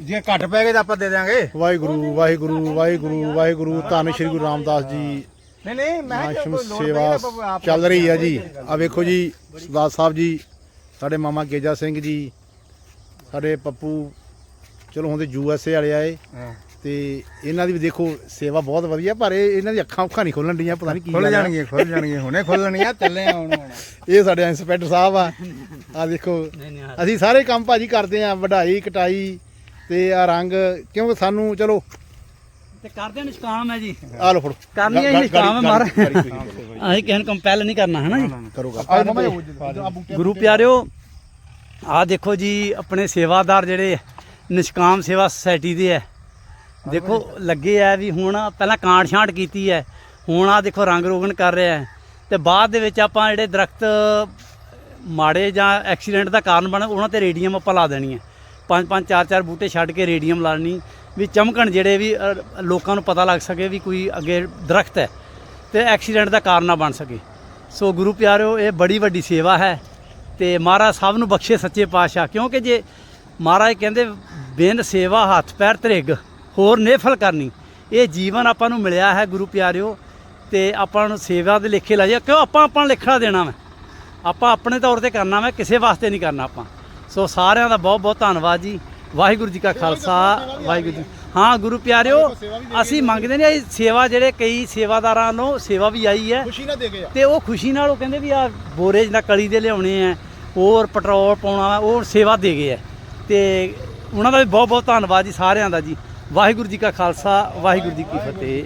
ਜੇ ਘੱਟ ਪੈ ਗਏ ਤਾਂ ਆਪਾਂ ਦੇ ਦਿਆਂਗੇ। ਵਾਹਿਗੁਰੂ ਵਾਹਿਗੁਰੂ ਵਾਹਿਗੁਰੂ ਵਾਹਿਗੁਰੂ ਧੰਨ ਸ਼੍ਰੀ ਗੁਰੂ ਰਾਮਦਾਸ ਜੀ। ਨਹੀਂ ਨਹੀਂ ਮੈਂ ਕਿਹਾ ਕੋਈ ਲੋੜ ਸੇਵਾ ਤਾਂ ਆਪਾਂ ਚੱਲ ਰਹੀ ਹੈ ਜੀ। ਆ ਵੇਖੋ ਜੀ ਸਰਦਾਰ ਸਾਹਿਬ ਜੀ ਸਾਡੇ ਮਾਮਾ ਗੇਜਾ ਸਿੰਘ ਜੀ ਸਾਡੇ ਪੱਪੂ ਚਲੋ ਹੁੰਦੇ ਯੂ ਐਸ ਏ ਵਾਲੇ ਆਏ। ਹਾਂ। ਤੇ ਇਹਨਾਂ ਦੀ ਵੀ ਦੇਖੋ ਸੇਵਾ ਬਹੁਤ ਵਧੀਆ ਪਰ ਇਹ ਇਹਨਾਂ ਦੀ ਅੱਖਾਂ ਉੱਖਾਂ ਨਹੀਂ ਖੋਲਣ ਡੀਆਂ ਪਤਾ ਨਹੀਂ ਕੀ ਖੁੱਲ ਗੱਲ ਆ। ਜਾਣਗੀਆਂ ਖੁੱਲ ਜਾਣਗੀਆਂ ਹੁਣੇ ਖੁੱਲਣੀਆਂ ਚੱਲੇ ਆ ਹੁਣ ਹੁਣ। ਇਹ ਸਾਡੇ ਇੰਸਪੈਕਟਰ ਸਾਹਿਬ ਆ। ਆ ਦੇਖੋ ਅਸੀਂ ਸਾਰੇ ਕੰਮ ਭਾਜੀ ਕਰਦੇ ਆ ਵਢਾਈ ਕਟਾਈ ਤੇ ਆ ਰੰਗ ਕਿਉਂਕਿ ਸਾਨੂੰ ਚਲੋ ਤੇ ਕਰਦੇ ਨਿਸ਼ਕਾਮ ਹੈ ਜੀ। ਆ ਲੋ ਫੜੋ। ਕਰਨੀ ਹੈ ਨਿਸ਼ਕਾਮ ਮਾਰ ਅਸੀਂ ਕਿਸੇ ਨੂੰ ਕੰਪੈਲ ਨਹੀਂ ਕਰਨਾ ਹੈ ਨਾ ਜੀ? ਕਰੋਗਾ ਗੁਰੂ ਪਿਆਰਿਓ ਆ ਦੇਖੋ ਜੀ ਆਪਣੇ ਸੇਵਾਦਾਰ ਜਿਹੜੇ ਨਿਸ਼ਕਾਮ ਸੇਵਾ ਸੁਸਾਇਟੀ ਦੇ ਹੈ। ਦੇਖੋ ਲੱਗੇ ਆ ਵੀ ਹੁਣ ਪਹਿਲਾਂ ਕਾਂਟ ਛਾਂਟ ਕੀਤੀ ਹੈ ਹੁਣ ਆ ਦੇਖੋ ਰੰਗ ਰੋਗਨ ਕਰ ਰਿਹਾ ਹੈ। ਤੇ ਬਾਅਦ ਦੇ ਵਿੱਚ ਆਪਾਂ ਜਿਹੜੇ ਦਰਖਤ ਮਾੜੇ ਜਾਂ ਐਕਸੀਡੈਂਟ ਦਾ ਕਾਰਨ ਬਣ ਉਹਨਾਂ ਤੇ ਰੇਡੀਅਮ ਆਪਾਂ ਲਾ ਦੇਣੀ ਹੈ। ਪੰਜ ਪੰਜ ਚਾਰ ਚਾਰ ਬੂਟੇ ਛੱਡ ਕੇ ਰੇਡੀਅਮ ਲਾਣੀ ਵੀ ਚਮਕਣ ਜਿਹੜੇ ਵੀ ਅ, ਲੋਕਾਂ ਨੂੰ ਪਤਾ ਲੱਗ ਸਕੇ ਵੀ ਕੋਈ ਅੱਗੇ ਦਰਖਤ ਹੈ ਤੇ ਐਕਸੀਡੈਂਟ ਦਾ ਕਾਰਨ ਨਾ ਬਣ ਸਕੇ। ਸੋ ਗੁਰੂ ਪਿਆਰਿਓ ਇਹ ਬੜੀ ਵੱਡੀ ਸੇਵਾ ਹੈ ਤੇ ਮਹਾਰਾਜ ਸਭ ਨੂੰ ਬਖਸ਼ੇ ਸੱਚੇ ਪਾਤਸ਼ਾਹ ਕਿਉਂਕਿ ਜੇ ਮਹਾਰਾਜ ਕਹਿੰਦੇ ਬਿਨ ਸੇਵਾ ਹੱਥ ਪੈਰ ਧਰਿਗ ਹੋਰ ਨੇਫਲ ਕਰਨੀ। ਇਹ ਜੀਵਨ ਆਪਾਂ ਨੂੰ ਮਿਲਿਆ ਹੈ ਗੁਰੂ ਪਿਆਰਿਓ ਤੇ ਆਪਾਂ ਨੂੰ ਸੇਵਾ ਦੇ ਲੇਖੇ ਲਾਇਆ ਕਿਉਂ? ਆਪਾਂ ਆਪਾਂ ਨੂੰ ਲੇਖਾ ਦੇਣਾ ਵਾ। ਆਪਾਂ ਆਪਣੇ ਤੌਰ ਤੇ ਕਰਨਾ ਵਾ ਕਿਸੇ ਵਾਸਤੇ ਨਹੀਂ ਕਰਨਾ ਆਪਾਂ। ਸੋ ਸਾਰਿਆਂ ਦਾ ਬਹੁਤ ਬਹੁਤ ਧੰਨਵਾਦ ਜੀ। ਵਾਹਿਗੁਰੂ ਜੀ ਕਾ ਖਾਲਸਾ ਵਾਹਿਗੁਰੂ ਜੀ ਹਾਂ ਗੁਰੂ ਪਿਆਰਿਓ ਅਸੀਂ ਮੰਗਦੇ ਨੇ ਇਹ ਸੇਵਾ ਜਿਹੜੇ ਕਈ ਸੇਵਾਦਾਰਾਂ ਨੂੰ ਸੇਵਾ ਵੀ ਆਈ ਹੈ। ਖੁਸ਼ੀ ਨਾ ਦੇ ਗਏ ਤੇ ਉਹ ਖੁਸ਼ੀ ਨਾਲ ਉਹ ਕਹਿੰਦੇ ਵੀ ਆ ਬੋਰੇ ਜਿਹਾ ਕਲੀ ਦੇ ਲਿਆਉਣੇ ਆ ਹੋਰ ਪੈਟਰੋਲ ਪਾਉਣਾ ਉਹ ਸੇਵਾ ਦੇ ਗਏ ਆ। ਤੇ ਉਹਨਾਂ ਦਾ ਵੀ ਬਹੁਤ ਬਹੁਤ ਧੰਨਵਾਦ ਜੀ ਸਾਰਿਆਂ ਦਾ ਜੀ। ਵਾਹਿਗੁਰੂ ਜੀ ਕਾ ਖਾਲਸਾ ਵਾਹਿਗੁਰੂ ਜੀ ਕੀ ਫਤਿਹ।